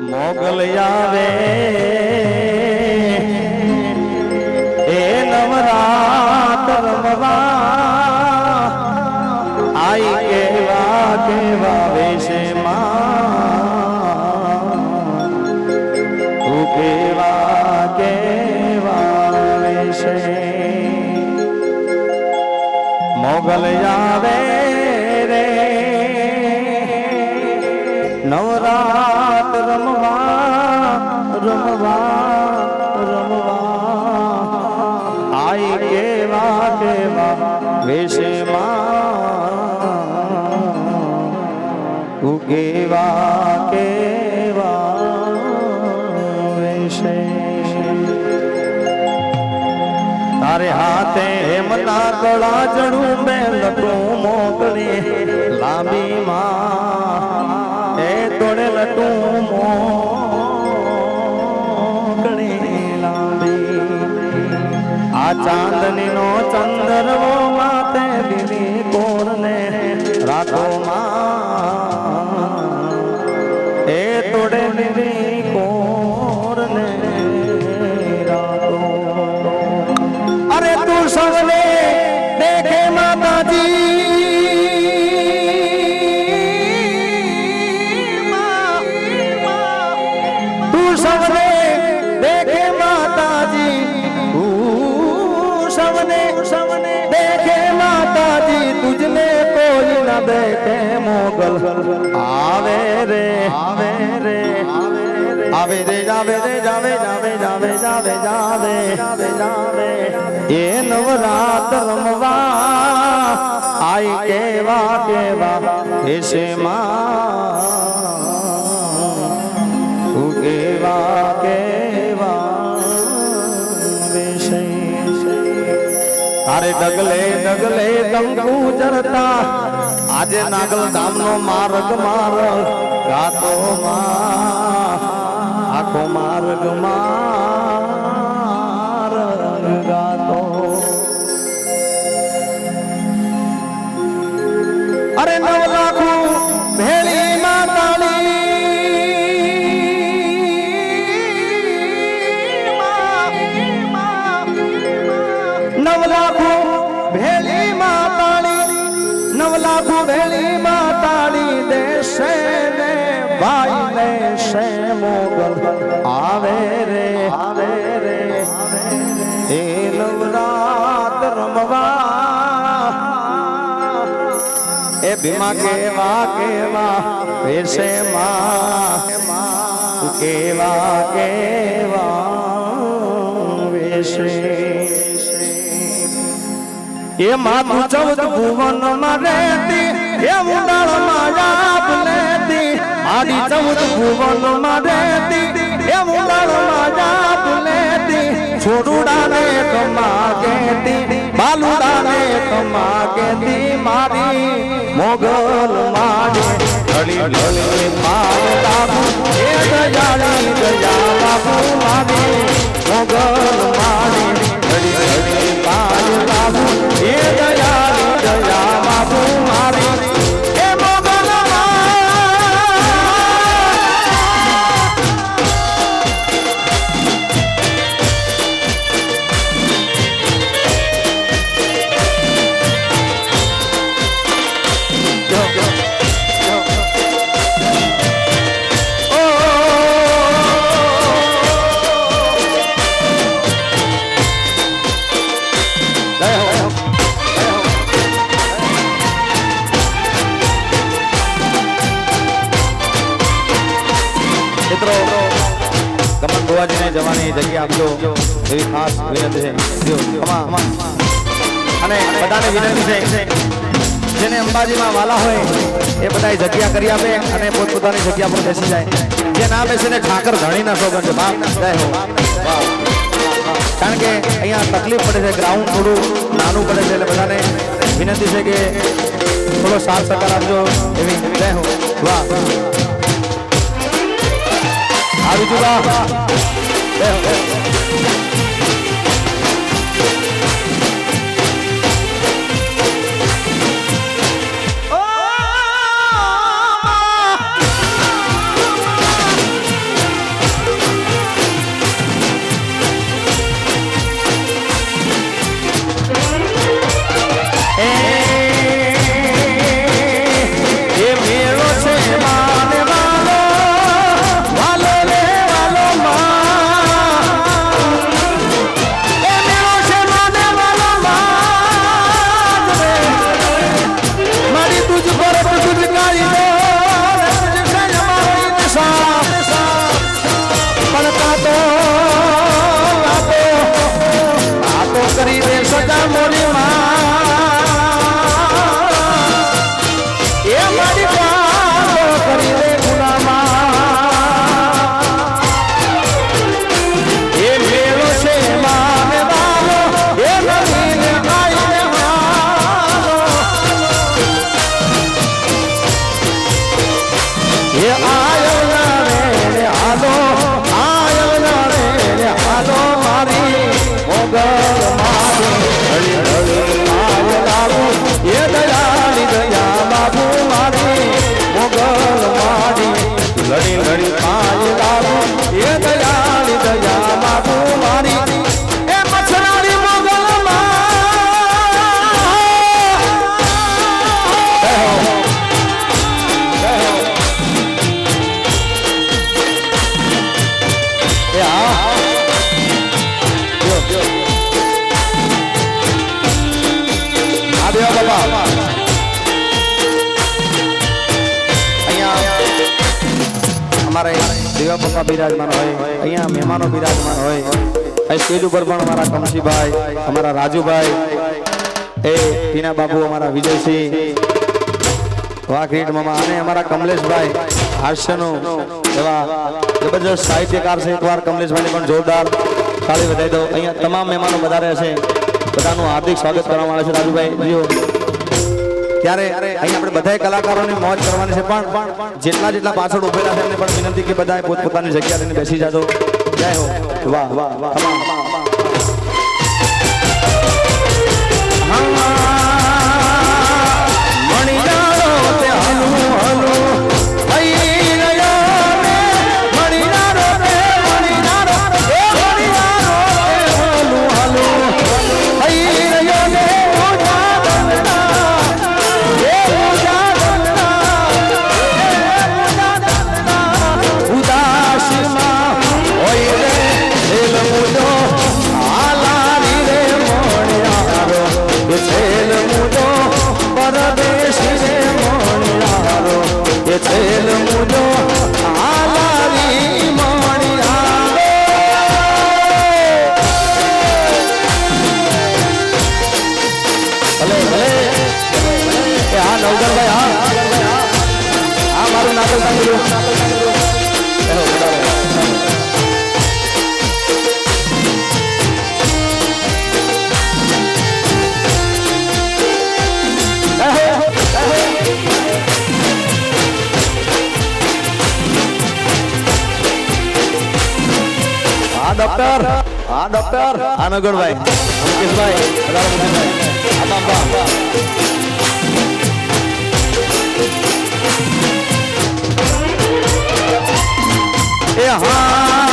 મોગલ આવે. તું કેવા વેશે તારે હાથે હેમના ગળા જણું મેં લટું મોકલી લાંબી માં. એ તોડે લટું મોકલી લાંબી. આ ચાંદની નો ચંદરવો માતાજી તું સવલે દેખે માતાજી, તું સવને સવને દેખે માતાજી તુજને કોઈ ન દેખે મોગલ. આવે રે આવે રે. આવે રે, જાવે રે, જાવે જાવે જાવે જાવે જાવે જાવે એ નવરાત રમવા આઈ કેવા કેવા, એસે માં. કેવા તારે ડગલે ડગલે કંકુ જરતા આજે નાગલ ધામનો માર્ગ માર ગાતો માં આખો માર્ગ મોગલ આવે રે આવે રે. એ નવરાત રમવા. એ ભીમા કેવા કેવા વેશે માં. કેવા કેવા વેશે એ માં ચૌદ ભુવનમાં રહેતી, એ ઉડાળમાં આડી ચૌદ ભુવનમાં રહેતી એ ઉડાળમાં આપ લેતી છોડુડાને કમા કેતી બાલુડાને કમા કેતી મારી મોગલ માડી ઢળી ઢળી માર બાબુ એ દયાળી ગજા બાબુ મારી મોગલ માડે ઢળી ઢળી જવાની જગ્યા આપજો. એવી ખાસ વિનંતી છે. અને બધાને વિનંતી છે જેને અંબાજીમાં વાલા હોય એ બધા જગ્યા કરી આપે અને પોતપોતાની જગ્યા પર બેસી જાય. જે ના બેસે ને ઠાકર ધણીના સોગન છે. બાપ, જય હો. કારણ કે અહીંયા તકલીફ પડે છે ગ્રાઉન્ડ થોડું નાનું પડે છે એટલે બધાને વિનંતી છે કે થોડો સાથ સહકાર આપજો. એવી, જય હો. વાહ. આવી જુદા જય બિરાજમાન હોય, અહીંયા મહેમાનો બિરાજમાન હોય. સ્ટેજ ઉપર પણ અમારા કમસીભાઈ, અમારા રાજુભાઈ, એ ટીના બાબુ અમારા વિજયસિંહ વાઘરીટ મામા અને અમારા કમલેશભાઈ, હાસ્યનો એવા જબરજસ્ત સાહિત્યકાર છે. એકવાર કમલેશભાઈને પણ જોરદાર તાળી વધાવી દો અહીંયા તમામ મહેમાનો વધારે છે. બધાનું હાર્દિક સ્વાગત કરવામાં આવે છે, રાજુભાઈ, જીઓ. ત્યારે અહીં આપણે બધાય કલાકારોને મોજ કરવાની છે. પણ જેટલા જેટલા પાછળ ઉભેલા છે એમને પણ વિનંતી કે બધા પોતપોતાની જગ્યા લઈને બેસી જાજો. જય હો. વાહ વાહ વાહ. ભલે ભલે એ હા નવગણભાઈ હા. હા મારું નાટક સાંભળ્યું હેલો બરાબર હા ડોક્ટર. હા ડોક્ટર? આનગણભાઈ મુકેશભાઈ મુકેશભાઈ. એ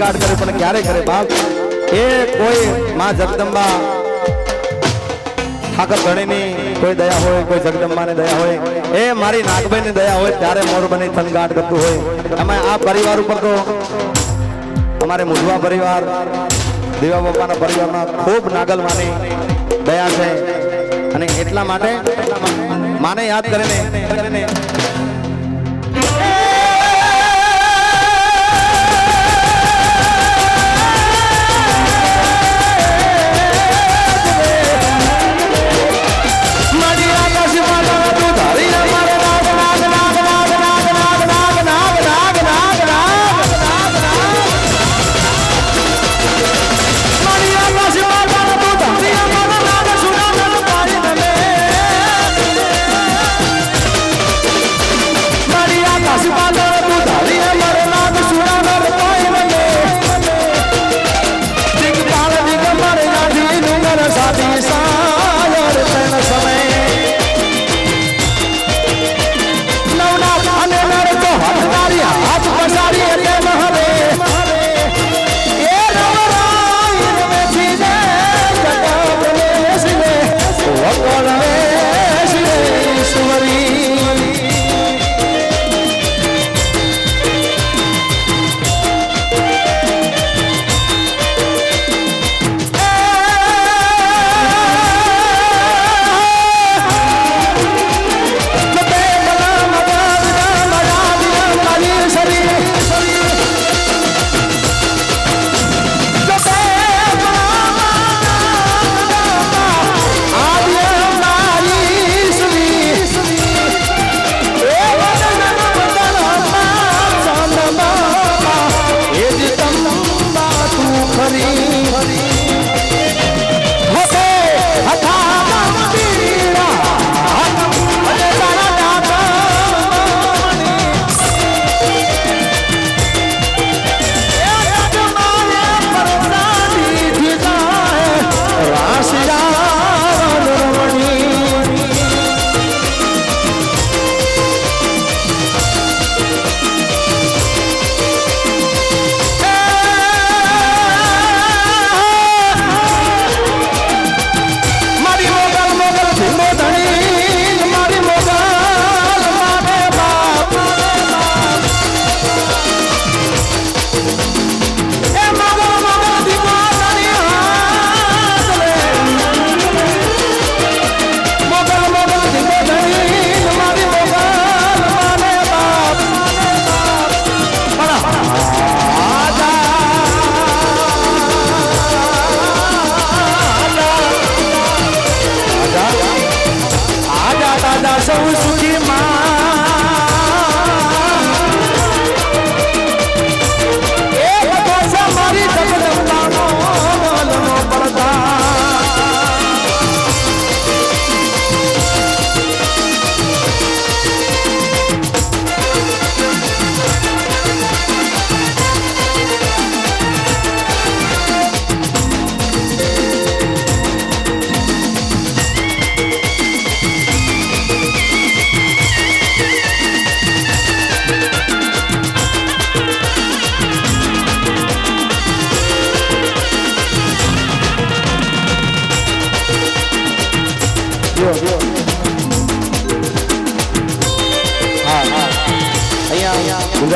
થનગાટ કરે પણ ક્યારે કરે બાપ? એ કોઈ માં જગદંબા ઠાકર ધણીની કોઈ દયા હોય, કોઈ જગદંબાને દયા હોય. એ મારી નાગભાઈની દયા હોય, ત્યારે મોર બની થનગાટ કરતું હોય. અમે આ પરિવાર ઉપર તો અમારે મુઢવા પરિવાર, દેવા બાપાના પરિવારમાં ખૂબ નાગલ માની દયા છે. અને એટલા માટે માને યાદ કરીને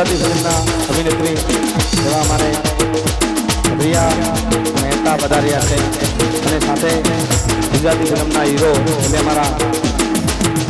ગુજરાતી ફિલ્મના અભિનેત્રી જેવા અમારે રિયા મહેતા પધાર્યા છે. અને સાથે ગુજરાતી ફિલ્મના હીરો એટલે અમારા